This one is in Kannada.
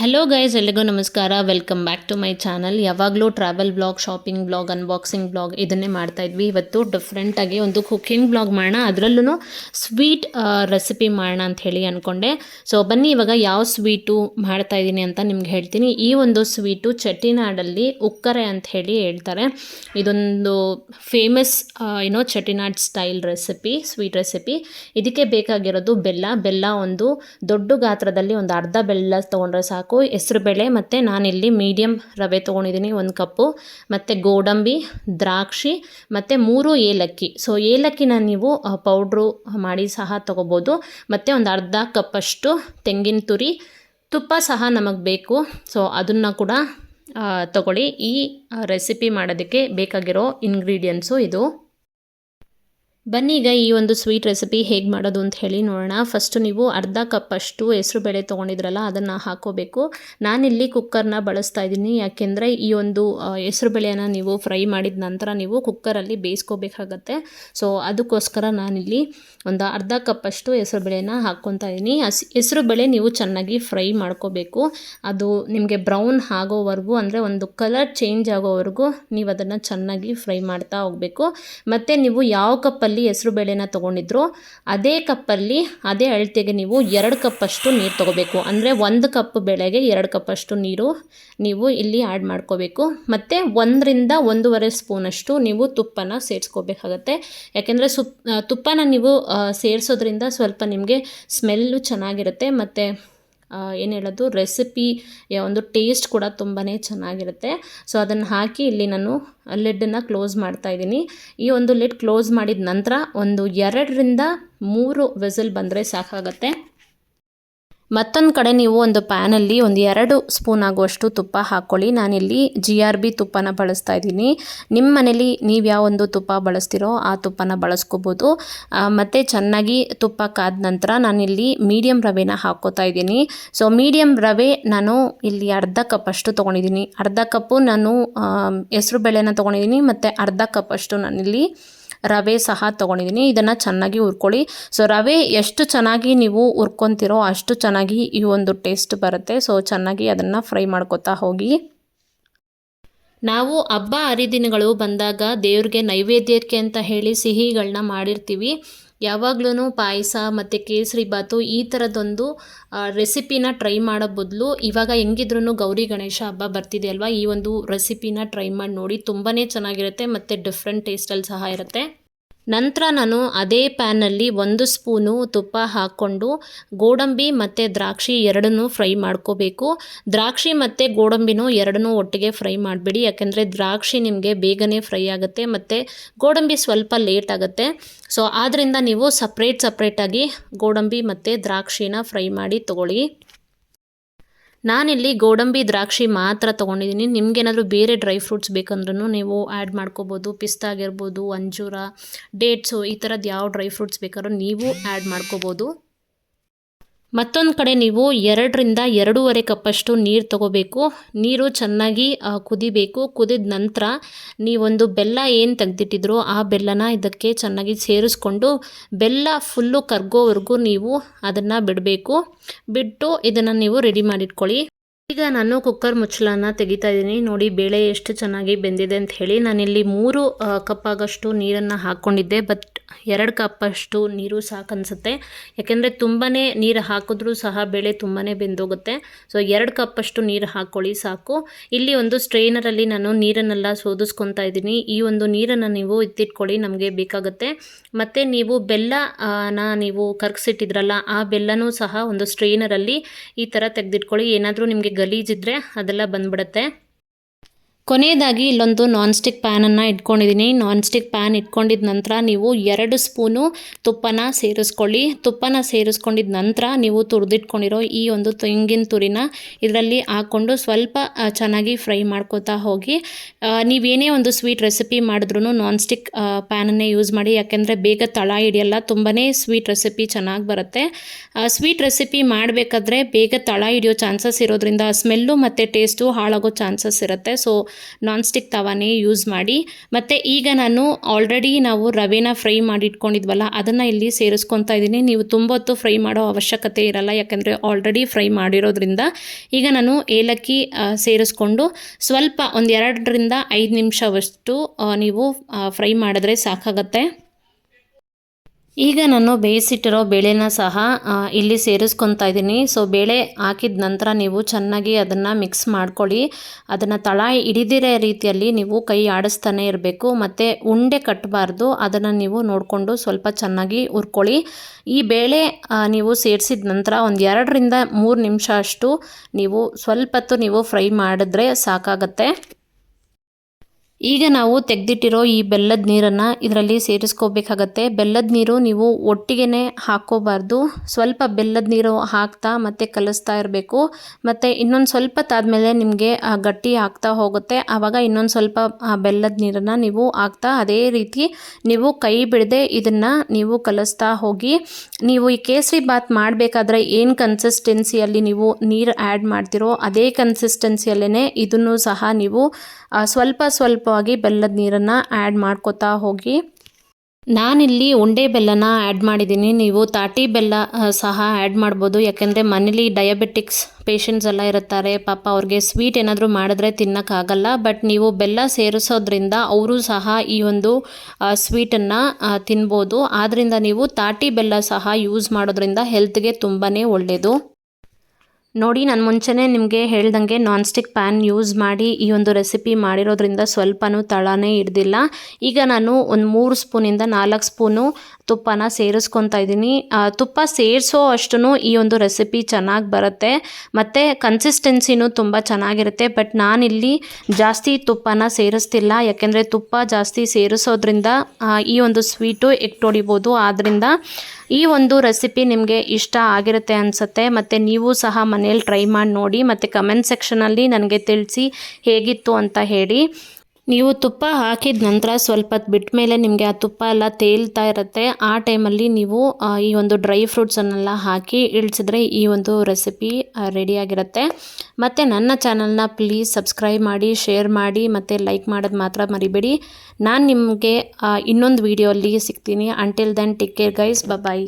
ಹಲೋ ಗೈಸ್ ಎಲ್ಲಿಗೂ ನಮಸ್ಕಾರ. Welcome back to my channel ಯಾವಾಗಲೂ travel blog shopping blog unboxing blog ಇದನ್ನೇ ಮಾಡ್ತಾ ಇದ್ವಿ. ಇವತ್ತು ಡಿಫ್ರೆಂಟಾಗಿ ಒಂದು ಕುಕ್ಕಿಂಗ್ ಬ್ಲಾಗ್ ಮಾಡೋಣ. ಅದರಲ್ಲೂ ಸ್ವೀಟ್ ರೆಸಿಪಿ ಮಾಡೋಣ ಅಂತ ಹೇಳಿ ಅಂದ್ಕೊಂಡೆ ಸೊ ಬನ್ನಿ, ಇವಾಗ ಯಾವ ಸ್ವೀಟು ಮಾಡ್ತಾ ಇದ್ದೀನಿ ಅಂತ ನಿಮ್ಗೆ ಹೇಳ್ತೀನಿ. ಈ ಒಂದು ಸ್ವೀಟು ಚಟ್ಟಿನಾಡಲ್ಲಿ ಉಕ್ಕರೆ ಅಂತ ಹೇಳಿ ಹೇಳ್ತಾರೆ. ಇದೊಂದು ಫೇಮಸ್ ಏನೋ Chettinad style recipe sweet recipe ಇದಕ್ಕೆ ಬೇಕಾಗಿರೋದು ಬೆಲ್ಲ. ಬೆಲ್ಲ ಒಂದು ದೊಡ್ಡ ಗಾತ್ರದಲ್ಲಿ ಒಂದು ಅರ್ಧ ಬೆಲ್ಲ ತೊಗೊಂಡ್ರೆ ಸಾಕು. ಹೆಸರುಬೇಳೆ ಮತ್ತು ನಾನಿಲ್ಲಿ ಮೀಡಿಯಮ್ ರವೆ ತೊಗೊಂಡಿದ್ದೀನಿ ಒಂದು ಕಪ್ಪು, ಮತ್ತು ಗೋಡಂಬಿ, ದ್ರಾಕ್ಷಿ, ಮತ್ತು ಮೂರು ಏಲಕ್ಕಿ. ಸೊ ಏಲಕ್ಕಿನ ನೀವು ಪೌಡ್ರು ಮಾಡಿ ಸಹ ತೊಗೋಬೋದು. ಮತ್ತು ಒಂದು ಅರ್ಧ ಕಪ್ಪಷ್ಟು ತೆಂಗಿನ ತುರಿ, ತುಪ್ಪ ಸಹ ನಮಗೆ ಬೇಕು. ಸೊ ಅದನ್ನು ಕೂಡ ತಗೊಳ್ಳಿ. ಈ ರೆಸಿಪಿ ಮಾಡೋದಕ್ಕೆ ಬೇಕಾಗಿರೋ ಇಂಗ್ರೀಡಿಯೆಂಟ್ಸು ಇದು. ಬನ್ನಿ, ಈಗ ಈ ಒಂದು ಸ್ವೀಟ್ ರೆಸಿಪಿ ಹೇಗೆ ಮಾಡೋದು ಅಂತ ಹೇಳಿ ನೋಡೋಣ. ಫಸ್ಟು ನೀವು ಅರ್ಧ ಕಪ್ಪಷ್ಟು ಹೆಸರು ಬೇಳೆ ತೊಗೊಂಡಿದ್ರಲ್ಲ, ಅದನ್ನು ಹಾಕೋಬೇಕು. ನಾನಿಲ್ಲಿ ಕುಕ್ಕರ್ನ ಬಳಸ್ತಾ ಇದ್ದೀನಿ. ಯಾಕೆಂದರೆ ಈ ಒಂದು ಹೆಸರು ಬೇಳೆನ ನೀವು ಫ್ರೈ ಮಾಡಿದ ನಂತರ ನೀವು ಕುಕ್ಕರಲ್ಲಿ ಬೇಯಿಸ್ಕೋಬೇಕಾಗತ್ತೆ. ಸೊ ಅದಕ್ಕೋಸ್ಕರ ನಾನಿಲ್ಲಿ ಒಂದು ಅರ್ಧ ಕಪ್ಪಷ್ಟು ಹೆಸರು ಬೇಳೆನ ಹಾಕ್ಕೊತಾ ಇದ್ದೀನಿ. ಹಸಿ, ಹೆಸರು ಬೇಳೆ ನೀವು ಚೆನ್ನಾಗಿ ಫ್ರೈ ಮಾಡ್ಕೋಬೇಕು. ಅದು ನಿಮಗೆ ಬ್ರೌನ್ ಆಗೋವರೆಗೂ, ಅಂದರೆ ಒಂದು ಕಲರ್ ಚೇಂಜ್ ಆಗೋವರೆಗೂ ನೀವು ಅದನ್ನು ಚೆನ್ನಾಗಿ ಫ್ರೈ ಮಾಡ್ತಾ ಹೋಗಬೇಕು. ಮತ್ತು ನೀವು ಯಾವ ಕಪ್ಪಲ್ಲಿ ಹೆಸರು ಬೇಳೆನ ತೊಗೊಂಡಿದ್ರು, ಅದೇ ಕಪ್ಪಲ್ಲಿ, ಅದೇ ಅಳತೆಗೆ ನೀವು ಎರಡು ಕಪ್ಪಷ್ಟು ನೀರು ತೊಗೋಬೇಕು. ಅಂದರೆ ಒಂದು ಕಪ್ ಬೆಳೆಗೆ ಎರಡು ಕಪ್ಪಷ್ಟು ನೀರು ನೀವು ಇಲ್ಲಿ ಆ್ಯಡ್ ಮಾಡ್ಕೋಬೇಕು. ಮತ್ತು ಒಂದರಿಂದ ಒಂದೂವರೆ ಸ್ಪೂನಷ್ಟು ನೀವು ತುಪ್ಪನ ಸೇರಿಸ್ಕೋಬೇಕಾಗತ್ತೆ. ಯಾಕೆಂದರೆ ಸುಪ್, ತುಪ್ಪನ ನೀವು ಸೇರಿಸೋದ್ರಿಂದ ಸ್ವಲ್ಪ ನಿಮಗೆ ಸ್ಮೆಲ್ಲು ಚೆನ್ನಾಗಿರುತ್ತೆ. ಮತ್ತು ಏನು ಹೇಳೋದು? ರೆಸಿಪಿ ಒಂದು ಟೇಸ್ಟ್ ಕೂಡ ತುಂಬಾ ಚೆನ್ನಾಗಿರುತ್ತೆ. ಸೊ ಅದನ್ನು ಹಾಕಿ ಇಲ್ಲಿ ನಾನು ಲಿಡ್ಡನ್ನು ಕ್ಲೋಸ್ ಮಾಡ್ತಾ ಇದ್ದೀನಿ. ಈ ಒಂದು ಲಿಡ್ ಕ್ಲೋಸ್ ಮಾಡಿದ ನಂತರ ಒಂದು ಎರಡರಿಂದ ಮೂರು ವಿಸಿಲ್ ಬಂದರೆ ಸಾಕಾಗತ್ತೆ. ಮತ್ತೊಂದು ಕಡೆ ನೀವು ಒಂದು ಪ್ಯಾನಲ್ಲಿ ಒಂದು ಎರಡು ಸ್ಪೂನ್ ಆಗುವಷ್ಟು ತುಪ್ಪ ಹಾಕ್ಕೊಳ್ಳಿ ನಾನಿಲ್ಲಿ ಜಿ ಆರ್ ಬಿ ತುಪ್ಪನ ಬಳಸ್ತಾ ಇದ್ದೀನಿ. ನಿಮ್ಮ ಮನೇಲಿ ನೀವು ಯಾವ ಒಂದು ತುಪ್ಪ ಬಳಸ್ತಿರೋ ಆ ತುಪ್ಪನ ಬಳಸ್ಕೋಬೋದು. ಮತ್ತು ಚೆನ್ನಾಗಿ ತುಪ್ಪ ಕಾದ ನಂತರ ನಾನಿಲ್ಲಿ ಮೀಡಿಯಮ್ ರವೆನ ಹಾಕ್ಕೋತಾ ಇದ್ದೀನಿ. ಸೊ ಮೀಡಿಯಮ್ ರವೆ ನಾನು ಇಲ್ಲಿ ಅರ್ಧ ಕಪ್ ಅಷ್ಟು ತೊಗೊಂಡಿದ್ದೀನಿ. ಅರ್ಧ ಕಪ್ಪು ನಾನು ಹೆಸರು ಬೇಳೆನ ತೊಗೊಂಡಿದ್ದೀನಿ. ಮತ್ತು ಅರ್ಧ ಕಪ್ಪಷ್ಟು ನಾನಿಲ್ಲಿ ರವೆ ಸಹ ತೊಗೊಂಡಿದ್ದೀನಿ. ಇದನ್ನು ಚೆನ್ನಾಗಿ ಹುರ್ಕೊಳ್ಳಿ. ಸೊ ರವೆ ಎಷ್ಟು ಚೆನ್ನಾಗಿ ನೀವು ಹುರ್ಕೊತಿರೋ ಅಷ್ಟು ಚೆನ್ನಾಗಿ ಈ ಒಂದು ಟೇಸ್ಟ್ ಬರುತ್ತೆ. ಸೊ ಚೆನ್ನಾಗಿ ಅದನ್ನು ಫ್ರೈ ಮಾಡ್ಕೊತಾ ಹೋಗಿ. ನಾವು ಹಬ್ಬ ಹರಿದಿನಗಳು ಬಂದಾಗ ದೇವ್ರಿಗೆ ನೈವೇದ್ಯಕ್ಕೆ ಅಂತ ಹೇಳಿ ಸಿಹಿಗಳನ್ನ ಮಾಡಿರ್ತೀವಿ. ಯಾವಾಗ್ಲೂ ಪಾಯಸ ಮತ್ತು ಕೇಸರಿ ಬಾತು ಈ ಥರದೊಂದು ರೆಸಿಪಿನ ಟ್ರೈ ಮಾಡೋ ಬದಲು ಇವಾಗ ಹೆಂಗಿದ್ರೂ ಗೌರಿ ಗಣೇಶ ಹಬ್ಬ ಬರ್ತಿದೆ ಅಲ್ವಾ? ಈ ಒಂದು ರೆಸಿಪಿನ ಟ್ರೈ ಮಾಡಿ ನೋಡಿ. ತುಂಬಾ ಚೆನ್ನಾಗಿರುತ್ತೆ ಮತ್ತು ಡಿಫ್ರೆಂಟ್ ಟೇಸ್ಟಲ್ಲಿ ಸಹ ಇರುತ್ತೆ. ನಂತರ ನಾನು ಅದೇ ಪ್ಯಾನಲ್ಲಿ ಒಂದು ಸ್ಪೂನು ತುಪ್ಪ ಹಾಕ್ಕೊಂಡು ಗೋಡಂಬಿ ಮತ್ತು ದ್ರಾಕ್ಷಿ ಎರಡನ್ನೂ ಫ್ರೈ ಮಾಡ್ಕೋಬೇಕು. ದ್ರಾಕ್ಷಿ ಮತ್ತು ಗೋಡಂಬಿನೂ ಎರಡನ್ನೂ ಒಟ್ಟಿಗೆ ಫ್ರೈ ಮಾಡಬೇಡಿ, ಯಾಕೆಂದರೆ ದ್ರಾಕ್ಷಿ ನಿಮಗೆ ಬೇಗನೆ ಫ್ರೈ ಆಗುತ್ತೆ ಮತ್ತು ಗೋಡಂಬಿ ಸ್ವಲ್ಪ ಲೇಟ್ ಆಗುತ್ತೆ. ಸೊ ಆದ್ದರಿಂದ ನೀವು ಸಪ್ರೇಟ್ ಸಪ್ರೇಟಾಗಿ ಗೋಡಂಬಿ ಮತ್ತು ದ್ರಾಕ್ಷಿನ ಫ್ರೈ ಮಾಡಿ ತಗೊಳ್ಳಿ. ನಾನಿಲ್ಲಿ ಗೋಡಂಬಿ ದ್ರಾಕ್ಷಿ ಮಾತ್ರ ತೊಗೊಂಡಿದ್ದೀನಿ. ನಿಮಗೇನಾದರೂ ಬೇರೆ ಡ್ರೈ ಫ್ರೂಟ್ಸ್ ಬೇಕಂದ್ರೂ ನೀವು ಆ್ಯಡ್ ಮಾಡ್ಕೋಬೋದು. ಪಿಸ್ತಾ ಆಗಿರ್ಬೋದು, ಅಂಜೂರ, ಡೇಟ್ಸು ಈ ಥರದ್ದು ಯಾವ ಡ್ರೈ ಫ್ರೂಟ್ಸ್ ಬೇಕಾದ್ರೂ ನೀವು ಆ್ಯಡ್ ಮಾಡ್ಕೋಬೋದು. ಮತ್ತೊಂದು ಕಡೆ ನೀವು ಎರಡರಿಂದ ಎರಡೂವರೆ ಕಪ್ಪಷ್ಟು ನೀರು ತಗೋಬೇಕು. ನೀರು ಚೆನ್ನಾಗಿ ಕುದಿಬೇಕು. ಕುದಿದ ನಂತರ ನೀವೊಂದು ಬೆಲ್ಲ ಏನು ತೆಗೆದಿಟ್ಟಿದ್ರೋ ಆ ಬೆಲ್ಲನ ಇದಕ್ಕೆ ಚೆನ್ನಾಗಿ ಸೇರಿಸ್ಕೊಂಡು ಬೆಲ್ಲ ಫುಲ್ಲು ಕರ್ಗೋವರೆಗೂ ನೀವು ಅದನ್ನು ಬಿಡಬೇಕು. ಬಿಟ್ಟು ಇದನ್ನು ನೀವು ರೆಡಿ ಮಾಡಿಟ್ಕೊಳ್ಳಿ. ಈಗ ನಾನು ಕುಕ್ಕರ್ ಮುಚ್ಚಳನ ತೆಗಿತಾ ಇದ್ದೀನಿ. ನೋಡಿ ಬೇಳೆ ಎಷ್ಟು ಚೆನ್ನಾಗಿ ಬೆಂದಿದೆ ಅಂತ ಹೇಳಿ. ನಾನಿಲ್ಲಿ ಮೂರು ಕಪ್ ಆಗಷ್ಟು ನೀರನ್ನು ಹಾಕ್ಕೊಂಡಿದ್ದೆ ಬಟ್ ಎರಡು ಕಪ್ಪಷ್ಟು ನೀರು ಸಾಕು ಅನಿಸುತ್ತೆ. ಯಾಕೆಂದರೆ ತುಂಬಾ ನೀರು ಹಾಕಿದ್ರೂ ಸಹ ಬೇಳೆ ತುಂಬಾ ಬೆಂದೋಗುತ್ತೆ. ಸೊ ಎರಡು ಕಪ್ಪಷ್ಟು ನೀರು ಹಾಕ್ಕೊಳ್ಳಿ ಸಾಕು. ಇಲ್ಲಿ ಒಂದು ಸ್ಟ್ರೈನರಲ್ಲಿ ನಾನು ನೀರನ್ನೆಲ್ಲ ಸೋದಿಸ್ಕೊತಾ ಇದ್ದೀನಿ. ಈ ಒಂದು ನೀರನ್ನು ನೀವು ಎತ್ತಿಟ್ಕೊಳ್ಳಿ ನಮಗೆ ಬೇಕಾಗುತ್ತೆ. ಮತ್ತು ನೀವು ಬೆಲ್ಲ ಆ, ನೀವು ಕರ್ಗಿಸಿಟ್ಟಿದ್ರಲ್ಲ ಆ ಬೆಲ್ಲನೂ ಸಹ ಒಂದು ಸ್ಟ್ರೈನರಲ್ಲಿ ಈ ಥರ ತೆಗೆದಿಟ್ಕೊಳ್ಳಿ. ಏನಾದರೂ ನಿಮಗೆ ಗಲೀಜಿದ್ರೆ ಅದೆಲ್ಲ ಬಂದ್ಬಿಡುತ್ತೆ. ಕೊನೆಯದಾಗಿ ಇಲ್ಲೊಂದು ನಾನ್ ಸ್ಟಿಕ್ ಪ್ಯಾನನ್ನು ಇಟ್ಕೊಂಡಿದ್ದೀನಿ ನಾನ್ ಸ್ಟಿಕ್ ಪ್ಯಾನ್ ಇಟ್ಕೊಂಡಿದ ನಂತರ ನೀವು ಎರಡು ಸ್ಪೂನು ತುಪ್ಪನ ಸೇರಿಸ್ಕೊಳ್ಳಿ. ತುಪ್ಪನ ಸೇರಿಸ್ಕೊಂಡಿದ ನಂತರ ನೀವು ತುರಿದಿಟ್ಕೊಂಡಿರೋ ಈ ಒಂದು ತೆಂಗಿನ ತುರಿನ ಇದರಲ್ಲಿ ಹಾಕ್ಕೊಂಡು ಸ್ವಲ್ಪ ಚೆನ್ನಾಗಿ ಫ್ರೈ ಮಾಡ್ಕೋತಾ ಹೋಗಿ. ನೀವೇನೇ ಒಂದು ಸ್ವೀಟ್ ರೆಸಿಪಿ ಮಾಡಿದ್ರೂ ನಾನ್ ಸ್ಟಿಕ್ ಪ್ಯಾನನ್ನೇ ಯೂಸ್ ಮಾಡಿ. ಯಾಕೆಂದರೆ ಬೇಗ ತಳ ಹಿಡಿಯಲ್ಲ ತುಂಬಾ ಸ್ವೀಟ್ ರೆಸಿಪಿ ಚೆನ್ನಾಗಿ ಬರುತ್ತೆ. ಸ್ವೀಟ್ ರೆಸಿಪಿ ಮಾಡಬೇಕಾದ್ರೆ ಬೇಗ ತಳ ಹಿಡಿಯೋ ಚಾನ್ಸಸ್ ಇರೋದ್ರಿಂದ ಸ್ಮೆಲ್ಲು ಮತ್ತು ಟೇಸ್ಟು ಹಾಳಾಗೋ ಚಾನ್ಸಸ್ ಇರುತ್ತೆ. ಸೊ ನಾನ್ ಸ್ಟಿಕ್ ತವಾನೇ ಯೂಸ್ ಮಾಡಿ. ಮತ್ತು ಈಗ ನಾನು ಆಲ್ರೆಡಿ ನಾವು ರವೆನ ಫ್ರೈ ಮಾಡಿ ಇಟ್ಕೊಂಡಿದ್ವಲ್ಲ ಅದನ್ನು ಇಲ್ಲಿ ಸೇರಿಸ್ಕೊತಾ ಇದ್ದೀನಿ. ನೀವು ತುಂಬ ಹೊತ್ತು ಫ್ರೈ ಮಾಡೋ ಅವಶ್ಯಕತೆ ಇರಲ್ಲ, ಯಾಕಂದರೆ ಆಲ್ರೆಡಿ ಫ್ರೈ ಮಾಡಿರೋದ್ರಿಂದ. ಈಗ ನಾನು ಏಲಕ್ಕಿ ಸೇರಿಸ್ಕೊಂಡು ಸ್ವಲ್ಪ ಒಂದು ಎರಡರಿಂದ ಐದು ನಿಮಿಷವಷ್ಟು ನೀವು ಫ್ರೈ ಮಾಡಿದ್ರೆ ಸಾಕಾಗತ್ತೆ. ಈಗ ನಾನು ಬೇಯಿಸಿಟ್ಟಿರೋ ಬೇಳೆನ ಸಹ ಇಲ್ಲಿ ಸೇರಿಸ್ಕೊತಾ ಇದ್ದೀನಿ. ಸೊ ಬೇಳೆ ಹಾಕಿದ ನಂತರ ನೀವು ಚೆನ್ನಾಗಿ ಅದನ್ನು ಮಿಕ್ಸ್ ಮಾಡ್ಕೊಳ್ಳಿ. ಅದನ್ನು ತಳ ಹಿಡಿದಿರೋ ರೀತಿಯಲ್ಲಿ ನೀವು ಕೈ ಆಡಿಸ್ತಾನೆ ಇರಬೇಕು. ಮತ್ತು ಉಂಡೆ ಕಟ್ಟಬಾರ್ದು ಅದನ್ನು ನೀವು ನೋಡಿಕೊಂಡು ಸ್ವಲ್ಪ ಚೆನ್ನಾಗಿ ಹುರ್ಕೊಳ್ಳಿ. ಈ ಬೇಳೆ ನೀವು ಸೇರಿಸಿದ ನಂತರ ಒಂದು ಎರಡರಿಂದ ಮೂರು ನಿಮಿಷ ಅಷ್ಟು ನೀವು ಸ್ವಲ್ಪ ಹೊತ್ತು ನೀವು ಫ್ರೈ ಮಾಡಿದ್ರೆ ಸಾಕಾಗತ್ತೆ. ಈಗ ನಾವು ತೆಗೆದಿಟ್ಟಿರೋ ಈ ಬೆಲ್ಲದ ನೀರನ್ನು ಇದರಲ್ಲಿ ಸೇರಿಸ್ಕೋಬೇಕಾಗತ್ತೆ. ಬೆಲ್ಲದ ನೀರು ನೀವು ಒಟ್ಟಿಗೆ ಹಾಕ್ಕೋಬಾರ್ದು. ಸ್ವಲ್ಪ ಬೆಲ್ಲದ ನೀರು ಹಾಕ್ತಾ ಮತ್ತೆ ಕಲಿಸ್ತಾ ಇರಬೇಕು. ಮತ್ತು ಇನ್ನೊಂದು ಸ್ವಲ್ಪ ತಾದ್ಮೇಲೆ ನಿಮಗೆ ಗಟ್ಟಿ ಹಾಕ್ತಾ ಹೋಗುತ್ತೆ. ಆವಾಗ ಇನ್ನೊಂದು ಸ್ವಲ್ಪ ಬೆಲ್ಲದ ನೀರನ್ನು ನೀವು ಹಾಕ್ತಾ ಅದೇ ರೀತಿ ನೀವು ಕೈ ಬಿಡದೆ ಇದನ್ನು ನೀವು ಕಲಿಸ್ತಾ ಹೋಗಿ, ನೀವು ಈ ಕೇಸರಿ ಬಾತ್ ಮಾಡಬೇಕಾದ್ರೆ ಏನು ಕನ್ಸಿಸ್ಟೆನ್ಸಿಯಲ್ಲಿ ನೀವು ನೀರು ಆ್ಯಡ್ ಮಾಡ್ತೀರೋ ಅದೇ ಕನ್ಸಿಸ್ಟೆನ್ಸಿಯಲ್ಲೇ ಇದನ್ನು ಸಹ ನೀವು ಸ್ವಲ್ಪ ಸ್ವಲ್ಪ ಸ್ವಲ್ಪವಾಗಿ ಬೆಲ್ಲದ ನೀರನ್ನು ಆ್ಯಡ್ ಮಾಡ್ಕೋತಾ ಹೋಗಿ. ನಾನಿಲ್ಲಿ ಉಂಡೆ ಬೆಲ್ಲನ ಆ್ಯಡ್ ಮಾಡಿದ್ದೀನಿ. ನೀವು ತಾಟಿ ಬೆಲ್ಲ ಸಹ ಆ್ಯಡ್ ಮಾಡ್ಬೋದು. ಯಾಕೆಂದರೆ ಮನೇಲಿ ಡಯಾಬೆಟಿಕ್ಸ್ ಪೇಷಂಟ್ಸ್ ಎಲ್ಲ ಇರುತ್ತಾರೆ. ಪಾಪ ಅವ್ರಿಗೆ ಸ್ವೀಟ್ ಏನಾದರೂ ಮಾಡಿದ್ರೆ ತಿನ್ನೋಕ್ಕಾಗಲ್ಲ ಬಟ್ ನೀವು ಬೆಲ್ಲ ಸೇರಿಸೋದ್ರಿಂದ ಅವರು ಸಹ ಈ ಒಂದು ಸ್ವೀಟನ್ನು ತಿನ್ಬೋದು. ಆದ್ದರಿಂದ ನೀವು ತಾಟಿ ಬೆಲ್ಲ ಸಹ ಯೂಸ್ ಮಾಡೋದ್ರಿಂದ ಹೆಲ್ತ್ಗೆ ತುಂಬಾ ಒಳ್ಳೆಯದು ನೋಡಿ, ನಾನು ಮುಂಚೆನೇ ನಿಮಗೆ ಹೇಳ್ದಂಗೆ ನಾನ್ ಸ್ಟಿಕ್ ಪ್ಯಾನ್ ಯೂಸ್ ಮಾಡಿ ಈ ಒಂದು ರೆಸಿಪಿ ಮಾಡಿರೋದ್ರಿಂದ ಸ್ವಲ್ಪನೂ ತಳನೇ ಹಿಡ್ದಿಲ್ಲ ಈಗ ನಾನು ಒಂದು ಮೂರು ಸ್ಪೂನಿಂದ ನಾಲ್ಕು ಸ್ಪೂನು ತುಪ್ಪನ ಸೇರಿಸ್ಕೊತಾ ಇದ್ದೀನಿ. ತುಪ್ಪ ಸೇರಿಸೋ ಅಷ್ಟು ಈ ಒಂದು ರೆಸಿಪಿ ಚೆನ್ನಾಗಿ ಬರುತ್ತೆ. ಮತ್ತು ಕನ್ಸಿಸ್ಟೆನ್ಸಿನೂ ತುಂಬ ಚೆನ್ನಾಗಿರುತ್ತೆ. ಬಟ್ ನಾನಿಲ್ಲಿ ಜಾಸ್ತಿ ತುಪ್ಪನ ಸೇರಿಸ್ತಿಲ್ಲ. ಯಾಕೆಂದರೆ ತುಪ್ಪ ಜಾಸ್ತಿ ಸೇರಿಸೋದ್ರಿಂದ ಈ ಒಂದು ಸ್ವೀಟು ಎಕ್ಟೊಡಿಬೋದು ಆದ್ದರಿಂದ ಈ ಒಂದು ರೆಸಿಪಿ ನಿಮಗೆ ಇಷ್ಟ ಆಗಿರುತ್ತೆ ಅನಿಸುತ್ತೆ. ಮತ್ತು ನೀವು ಸಹ ಮನೇಲಿ ಟ್ರೈ ಮಾಡಿ ನೋಡಿ. ಮತ್ತು ಕಮೆಂಟ್ ಸೆಕ್ಷನಲ್ಲಿ ನನಗೆ ತಿಳಿಸಿ ಹೇಗಿತ್ತು ಅಂತ ಹೇಳಿ. ನೀವು ತುಪ್ಪ ಹಾಕಿದ ನಂತರ ಸ್ವಲ್ಪ ಬಿಟ್ಟ ಮೇಲೆ ನಿಮಗೆ ಆ ತುಪ್ಪ ಎಲ್ಲ ತೇಲ್ತಾ ಇರುತ್ತೆ. ಆ ಟೈಮಲ್ಲಿ ನೀವು ಈ ಒಂದು ಡ್ರೈ ಫ್ರೂಟ್ಸನ್ನೆಲ್ಲ ಹಾಕಿ ಇಳಿಸಿದ್ರೆ ಈ ಒಂದು ರೆಸಿಪಿ ರೆಡಿಯಾಗಿರುತ್ತೆ ಮತ್ತು ನನ್ನ ಚಾನಲ್ನ ಪ್ಲೀಸ್ ಸಬ್ಸ್ಕ್ರೈಬ್ ಮಾಡಿ, ಶೇರ್ ಮಾಡಿ, ಮತ್ತು ಲೈಕ್ ಮಾಡೋದು ಮಾತ್ರ ಮರಿಬೇಡಿ. ನಾನು ನಿಮಗೆ ಇನ್ನೊಂದು ವೀಡಿಯೋಲ್ಲಿ ಸಿಗ್ತೀನಿ. Until then take care guys bye